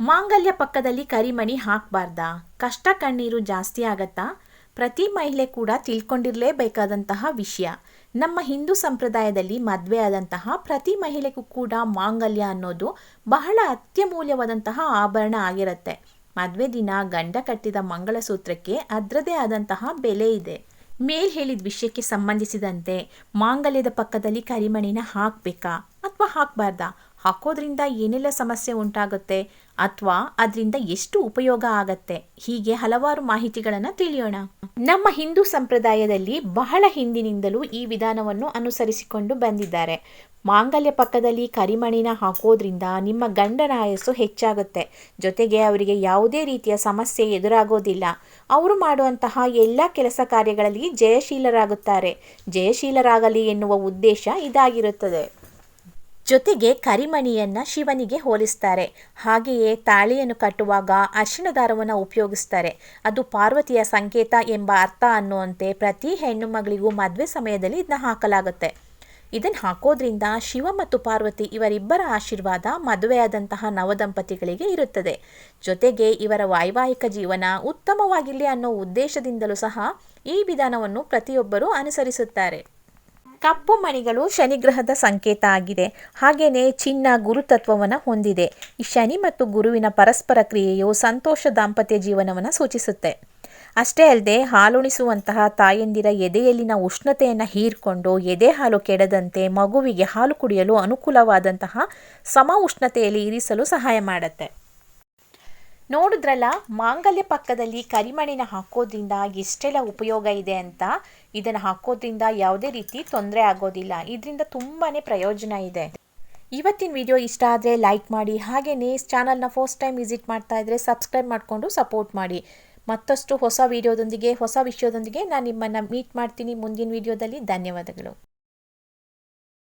ಮಾಂಗಲ್ಯ ಪಕ್ಕದಲ್ಲಿ ಕರಿಮಣಿ ಹಾಕಬಾರ್ದಾ? ಕಷ್ಟ ಕಣ್ಣೀರು ಜಾಸ್ತಿ ಆಗತ್ತಾ? ಪ್ರತಿ ಮಹಿಳೆ ಕೂಡ ತಿಳ್ಕೊಂಡಿರಲೇಬೇಕಾದಂತಹ ವಿಷಯ. ನಮ್ಮ ಹಿಂದೂ ಸಂಪ್ರದಾಯದಲ್ಲಿ ಮದುವೆ ಆದಂತಹ ಪ್ರತಿ ಮಹಿಳೆಗೂ ಕೂಡ ಮಾಂಗಲ್ಯ ಅನ್ನೋದು ಬಹಳ ಅತ್ಯಮೂಲ್ಯವಾದಂತಹ ಆಭರಣ ಆಗಿರುತ್ತೆ. ಮದುವೆ ದಿನ ಗಂಡ ಕಟ್ಟಿದ ಮಂಗಳಸೂತ್ರಕ್ಕೆ ಅದರದೇ ಆದಂತಹ ಬೆಲೆ ಇದೆ. ಮೇಲ್ ಹೇಳಿದ ವಿಷಯಕ್ಕೆ ಸಂಬಂಧಿಸಿದಂತೆ ಮಾಂಗಲ್ಯದ ಪಕ್ಕದಲ್ಲಿ ಕರಿಮಣಿನ ಹಾಕಬೇಕಾ? ಅಥವಾ ಹಾಕಬಾರ್ದಾ? ಹಾಕೋದ್ರಿಂದ ಏನೆಲ್ಲ ಸಮಸ್ಯೆ ಉಂಟಾಗುತ್ತೆ ಅಥವಾ ಅದರಿಂದ ಎಷ್ಟು ಉಪಯೋಗ ಆಗತ್ತೆ? ಹೀಗೆ ಹಲವಾರು ಮಾಹಿತಿಗಳನ್ನು ತಿಳಿಯೋಣ. ನಮ್ಮ ಹಿಂದೂ ಸಂಪ್ರದಾಯದಲ್ಲಿ ಬಹಳ ಹಿಂದಿನಿಂದಲೂ ಈ ವಿಧಾನವನ್ನು ಅನುಸರಿಸಿಕೊಂಡು ಬಂದಿದ್ದಾರೆ. ಮಾಂಗಲ್ಯ ಪಕ್ಕದಲ್ಲಿ ಕರಿಮಣಿನ ಹಾಕೋದ್ರಿಂದ ನಿಮ್ಮ ಗಂಡನ ಆಯಸ್ಸು ಹೆಚ್ಚಾಗುತ್ತೆ. ಜೊತೆಗೆ ಅವರಿಗೆ ಯಾವುದೇ ರೀತಿಯ ಸಮಸ್ಯೆ ಎದುರಾಗೋದಿಲ್ಲ. ಅವರು ಮಾಡುವಂತಹ ಎಲ್ಲ ಕೆಲಸ ಕಾರ್ಯಗಳಲ್ಲಿ ಜಯಶೀಲರಾಗುತ್ತಾರೆ. ಜಯಶೀಲರಾಗಲಿ ಎನ್ನುವ ಉದ್ದೇಶ ಇದಾಗಿರುತ್ತದೆ. ಜೊತೆಗೆ ಕರಿಮಣಿಯನ್ನು ಶಿವನಿಗೆ ಹೋಲಿಸ್ತಾರೆ. ಹಾಗೆಯೇ ತಾಳಿಯನ್ನು ಕಟ್ಟುವಾಗ ಅರಿಶಿಣ ದಾರವನ್ನು ಉಪಯೋಗಿಸ್ತಾರೆ. ಅದು ಪಾರ್ವತಿಯ ಸಂಕೇತ ಎಂಬ ಅರ್ಥ ಅನ್ನುವಂತೆ ಪ್ರತಿ ಹೆಣ್ಣು ಮಗಳಿಗೂ ಮದುವೆ ಸಮಯದಲ್ಲಿ ಇದನ್ನ ಹಾಕಲಾಗುತ್ತೆ. ಇದನ್ನು ಹಾಕೋದ್ರಿಂದ ಶಿವ ಮತ್ತು ಪಾರ್ವತಿ ಇವರಿಬ್ಬರ ಆಶೀರ್ವಾದ ಮದುವೆಯಾದಂತಹ ನವದಂಪತಿಗಳಿಗೆ ಇರುತ್ತದೆ. ಜೊತೆಗೆ ಇವರ ವೈವಾಹಿಕ ಜೀವನ ಉತ್ತಮವಾಗಿರಲಿ ಅನ್ನೋ ಉದ್ದೇಶದಿಂದಲೂ ಸಹ ಈ ವಿಧಾನವನ್ನು ಪ್ರತಿಯೊಬ್ಬರೂ ಅನುಸರಿಸುತ್ತಾರೆ. ಕಪ್ಪು ಮಣಿಗಳು ಶನಿಗ್ರಹದ ಸಂಕೇತ ಆಗಿದೆ. ಹಾಗೆಯೇ ಚಿನ್ನ ಗುರುತತ್ವವನ್ನು ಹೊಂದಿದೆ. ಈ ಶನಿ ಮತ್ತು ಗುರುವಿನ ಪರಸ್ಪರ ಕ್ರಿಯೆಯು ಸಂತೋಷ ದಾಂಪತ್ಯ ಜೀವನವನ್ನು ಸೂಚಿಸುತ್ತೆ. ಅಷ್ಟೇ ಅಲ್ಲದೆ ಹಾಲುಣಿಸುವಂತಹ ತಾಯಂದಿರ ಎದೆಯಲ್ಲಿನ ಉಷ್ಣತೆಯನ್ನು ಹೀರ್ಕೊಂಡು ಎದೆ ಹಾಲು ಕೆಡದಂತೆ ಮಗುವಿಗೆ ಹಾಲು ಕುಡಿಯಲು ಅನುಕೂಲವಾದಂತಹ ಸಮ ಉಷ್ಣತೆಯಲ್ಲಿ ಇರಿಸಲು ಸಹಾಯ ಮಾಡುತ್ತೆ. ನೋಡಿದ್ರಲ್ಲ, ಮಾಂಗಲ್ಯ ಪಕ್ಕದಲ್ಲಿ ಕರಿಮಣಿನ ಹಾಕೋದ್ರಿಂದ ಎಷ್ಟೆಲ್ಲ ಉಪಯೋಗ ಇದೆ ಅಂತ? ಇದನ್ನು ಹಾಕೋದ್ರಿಂದ ಯಾವುದೇ ರೀತಿ ತೊಂದರೆ ಆಗೋದಿಲ್ಲ. ಇದರಿಂದ ತುಂಬಾ ಪ್ರಯೋಜನ ಇದೆ. ಇವತ್ತಿನ ವಿಡಿಯೋ ಇಷ್ಟ ಆದರೆ ಲೈಕ್ ಮಾಡಿ ಹಾಗೆಯೇ ಚಾನಲ್ನ ಫಸ್ಟ್ ಟೈಮ್ ವಿಸಿಟ್ ಮಾಡ್ತಾ ಇದ್ದರೆ ಸಬ್ಸ್ಕ್ರೈಬ್ ಮಾಡಿಕೊಂಡು ಸಪೋರ್ಟ್ ಮಾಡಿ. ಮತ್ತಷ್ಟು ಹೊಸ ವಿಡಿಯೋದೊಂದಿಗೆ, ಹೊಸ ವಿಷಯದೊಂದಿಗೆ ನಾನು ನಿಮ್ಮನ್ನು ಮೀಟ್ ಮಾಡ್ತೀನಿ ಮುಂದಿನ ವಿಡಿಯೋದಲ್ಲಿ. ಧನ್ಯವಾದಗಳು.